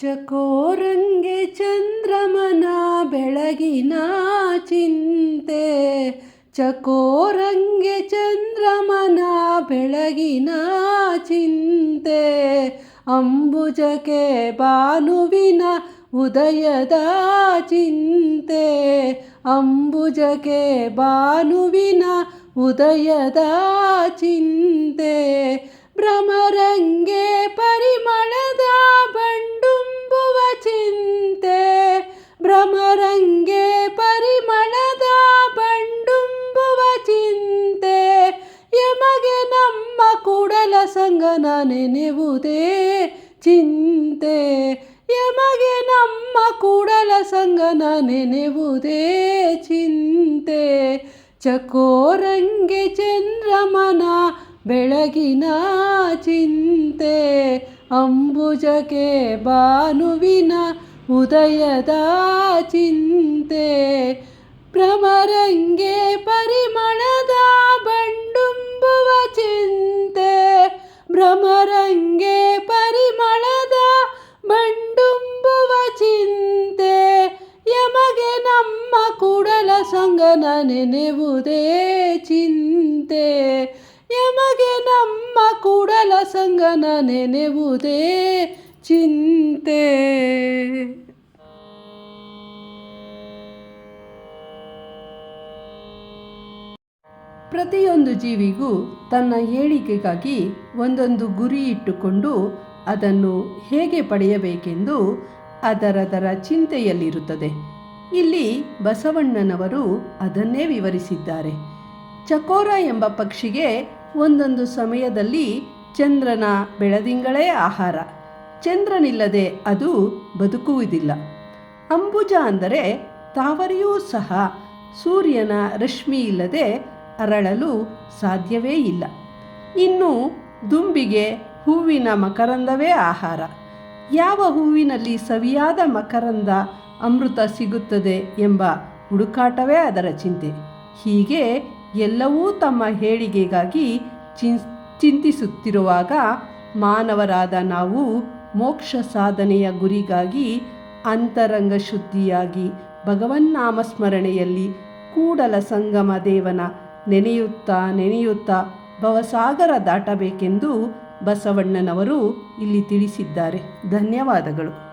ಚಕೋರಂಗೆ ಚಂದ್ರಮನ ಬೆಳಗಿನ ಚಿಂತೆ. ಚಕೋರಂಗೆ ಚಂದ್ರಮನ ಬೆಳಗಿನ ಚಿಂತೆ. ಅಂಬುಜಕ್ಕೆ ಬಾನುವಿನ ಉದಯದ ಚಿಂತೆ. ಅಂಬುಜಕ್ಕೆ ಬಾನುವಿನ ಉದಯದ ಚಿಂತೆ. ಭ್ರಮರಂಗೆ ಪರಿಮಳದ ಬಂಡುಂಬುವ ಚಿಂತೆ. ಯಮಗೆ ನಮ್ಮ ಕೂಡಲ ಸಂಗನ ನೆನೆವುದೇ ಚಿಂತೆ. ಯಮಗೆ ನಮ್ಮ ಕೂಡಲ ಸಂಗನ ನೆನೆವುದೇ ಚಿಂತೆ. ಚಕೋರಂಗೆ ಚಂದ್ರಮನ ಬೆಳಗಿನ ಚಿಂತೆ. ಅಂಬುಜಕ್ಕೆ ಭಾನುವಿನ ಉದಯದ ಚಿಂತೆ, ಭ್ರಮರಂಗೆ ಪರಿಮಳದ ಬಂಡುಂಬುವ ಚಿಂತೆ, ಭ್ರಮರಂಗೆ ಪರಿಮಳದ ಬಂಡುಂಬುವ ಚಿಂತೆ. ಯಮಗೆ ನಮ್ಮ ಕೂಡಲ ಸಂಗನ ನೆನೆವುದೇ ಚಿಂತೆ. ಯಮಗೆ ನಮ್ಮ ಕೂಡಲ ಸಂಗನ ನೆನೆವುದೇ ಚಿಂತೆ. ಪ್ರತಿಯೊಂದು ಜೀವಿಗೂ ತನ್ನ ಏಳಿಗೆಗಾಗಿ ಒಂದೊಂದು ಗುರಿ ಇಟ್ಟುಕೊಂಡು ಅದನ್ನು ಹೇಗೆ ಪಡೆಯಬೇಕೆಂದು ಅದರದರ ಚಿಂತೆಯಲ್ಲಿರುತ್ತದೆ. ಇಲ್ಲಿ ಬಸವಣ್ಣನವರು ಅದನ್ನೇ ವಿವರಿಸಿದ್ದಾರೆ. ಚಕೋರ ಎಂಬ ಪಕ್ಷಿಗೆ ಒಂದೊಂದು ಸಮಯದಲ್ಲಿ ಚಂದ್ರನ ಬೆಳದಿಂಗಳೇ ಆಹಾರ. ಚಂದ್ರನಿಲ್ಲದೆ ಅದು ಬದುಕುವುದಿಲ್ಲ. ಅಂಬುಜ ಅಂದರೆ ತಾವರೆಯೂ ಸಹ ಸೂರ್ಯನ ರಶ್ಮಿ ಇಲ್ಲದೆ ಅರಳಲು ಸಾಧ್ಯವೇ ಇಲ್ಲ. ಇನ್ನು ದುಂಬಿಗೆ ಹೂವಿನ ಮಕರಂದವೇ ಆಹಾರ. ಯಾವ ಹೂವಿನಲ್ಲಿ ಸವಿಯಾದ ಮಕರಂದ ಅಮೃತ ಸಿಗುತ್ತದೆ ಎಂಬ ಹುಡುಕಾಟವೇ ಅದರ ಚಿಂತೆ. ಹೀಗೆ ಎಲ್ಲವೂ ತಮ್ಮ ಹೇಳಿಗೆಗಾಗಿ ಚಿನ್, ಚಿಂತಿಸುತ್ತಿರುವಾಗ ಮಾನವರಾದ ನಾವು ಮೋಕ್ಷ ಸಾಧನೆಯ ಗುರಿಗಾಗಿ ಅಂತರಂಗ ಶುದ್ಧಿಯಾಗಿ ಭಗವನ್ನಾಮಸ್ಮರಣೆಯಲ್ಲಿ ಕೂಡಲ ಸಂಗಮ ದೇವನ ನೆನೆಯುತ್ತಾ ನೆನೆಯುತ್ತಾ ಭವಸಾಗರ ದಾಟಬೇಕೆಂದು ಬಸವಣ್ಣನವರು ಇಲ್ಲಿ ತಿಳಿಸಿದ್ದಾರೆ. ಧನ್ಯವಾದಗಳು.